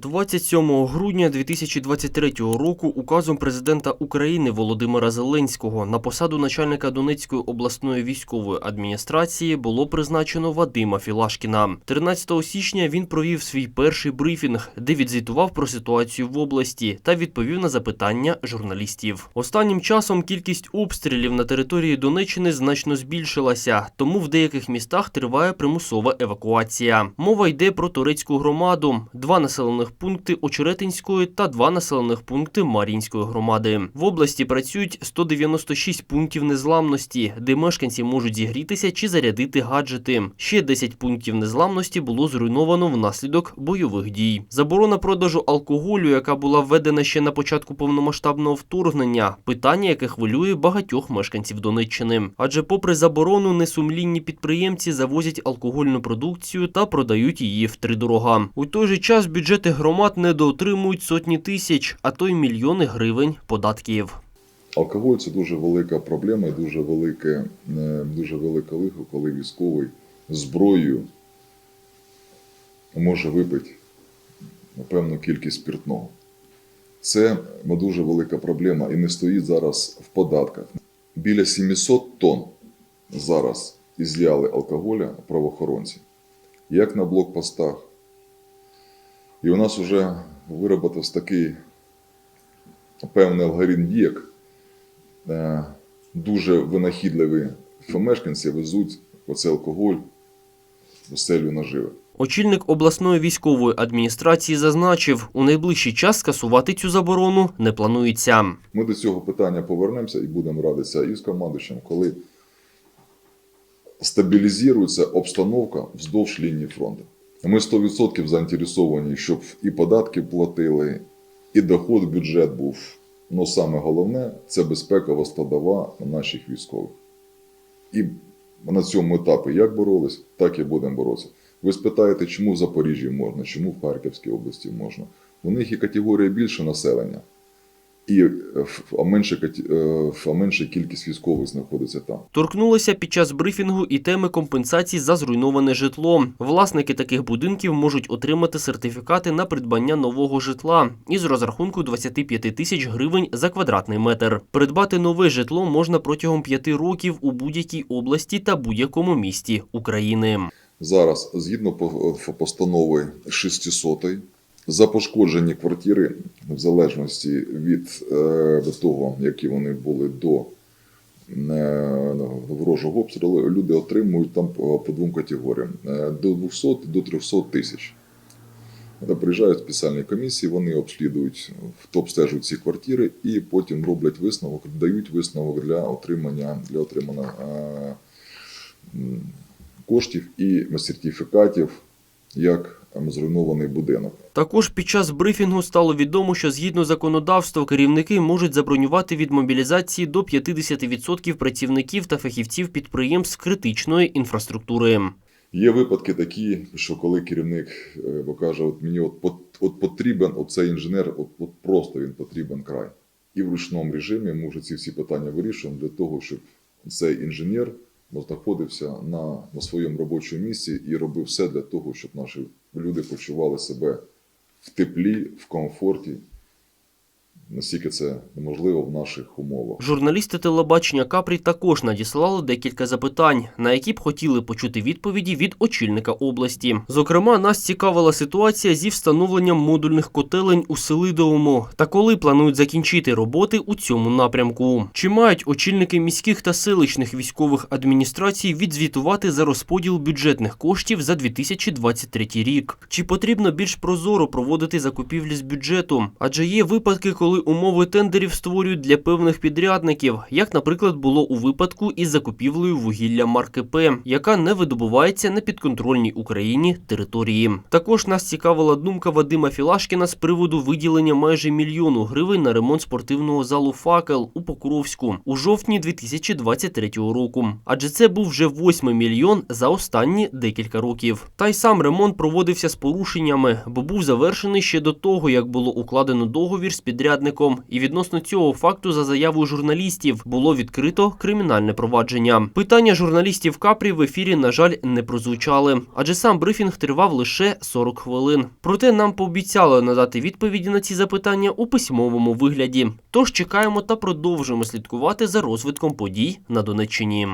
27 грудня 2023 року указом президента України Володимира Зеленського на посаду начальника Донецької обласної військової адміністрації було призначено Вадима Філашкіна. 13 січня він провів свій перший брифінг, де відзвітував про ситуацію в області та відповів на запитання журналістів. Останнім часом кількість обстрілів на території Донеччини значно збільшилася, тому в деяких містах триває примусова евакуація. Мова йде про турецьку громаду, два населених пункти Очеретинської та два населених пункти Мар'їнської громади. В області працюють 196 пунктів незламності, де мешканці можуть зігрітися чи зарядити гаджети. Ще 10 пунктів незламності було зруйновано внаслідок бойових дій. Заборона продажу алкоголю, яка була введена ще на початку повномасштабного вторгнення, питання, яке хвилює багатьох мешканців Донеччини. Адже, попри заборону, несумлінні підприємці завозять алкогольну продукцію та продають її втридорога. У той же час бюджети громад недоотримують сотні тисяч, а то й мільйони гривень податків. Алкоголь це дуже велика проблема дуже велике, е, дуже велике лихо, коли військовий зброєю може випити певну кількість спиртного. Це дуже велика проблема і не стоїть зараз в податках. Біля 700 тонн зараз із'яли алкоголя правоохоронці, як на блокпостах. І у нас вже виробився такий певний алгоритм дієк, Е, дуже винахідливі мешканці везуть оцей алкоголь в селю наживи. Очільник обласної військової адміністрації зазначив, у найближчий час скасувати цю заборону не планується. Ми до цього питання повернемося і будемо радитися і з командуючим, коли стабілізується обстановка вздовж лінії фронту. Ми 100% заінтересовані, щоб і податки платили, і доход в бюджет був. Ну саме головне це безпекова складова наших військових. І на цьому етапі як боролись, так і будемо боротися. Ви спитаєте, чому в Запоріжжі можна, чому в Харківській області можна? У них і категорія більше населення, і е, менша, каті- е, менша кількість військових знаходиться там. Торкнулися під час брифінгу і теми компенсацій за зруйноване житло. Власники таких будинків можуть отримати сертифікати на придбання нового житла із розрахунку 25 тисяч гривень за квадратний метр. Придбати нове житло можна протягом 5 років у будь-якій області та будь-якому місті України. Зараз, згідно по- постанови 600 за пошкоджені квартири, в залежності від, е, від того, які вони були до е, ворожого обстрілу, люди отримують там по, двом категоріям: Е, до 200 до 300 тисяч. Приїжджають спеціальні комісії, вони обслідують, обстежують ці квартири і потім роблять висновок, дають висновок для отримання для отримання е, коштів і сертифікатів як ем, зруйнований будинок. Також під час брифінгу стало відомо, що згідно законодавства керівники можуть забронювати від мобілізації до 50% працівників та фахівців підприємств критичної інфраструктури. Є випадки такі, що коли керівник е, бо каже, от мені от, от потрібен оцей інженер, от, от просто він потрібен край. І в ручному режимі ми вже ці всі питання вирішуємо для того, щоб цей інженер знаходився на, на своєму робочому місці і робив все для того, щоб наші люди почували себе в теплі, в комфорті, наскільки це можливо в наших умовах. Журналісти телебачення Капрі також надіслали декілька запитань, на які б хотіли почути відповіді від очільника області. Зокрема, нас цікавила ситуація зі встановленням модульних котелень у Селидовому та коли планують закінчити роботи у цьому напрямку. Чи мають очільники міських та селищних військових адміністрацій відзвітувати за розподіл бюджетних коштів за 2023 рік? Чи потрібно більш прозоро проводити закупівлі з бюджету? Адже є випадки, коли умови тендерів створюють для певних підрядників, як, наприклад, було у випадку із закупівлею вугілля марки П, яка не видобувається на підконтрольній Україні території. Також нас цікавила думка Вадима Філашкіна з приводу виділення майже мільйону гривень на ремонт спортивного залу Факел у Покровську у жовтні 2023 року. Адже це був вже восьмий мільйон за останні декілька років. Та й сам ремонт проводився з порушеннями, бо був завершений ще до того, як було укладено договір з підрядником зрадником. І відносно цього факту, за заявою журналістів, було відкрито кримінальне провадження. Питання журналістів Капрі в ефірі, на жаль, не прозвучали, адже сам брифінг тривав лише 40 хвилин. Проте нам пообіцяли надати відповіді на ці запитання у письмовому вигляді. Тож чекаємо та продовжуємо слідкувати за розвитком подій на Донеччині.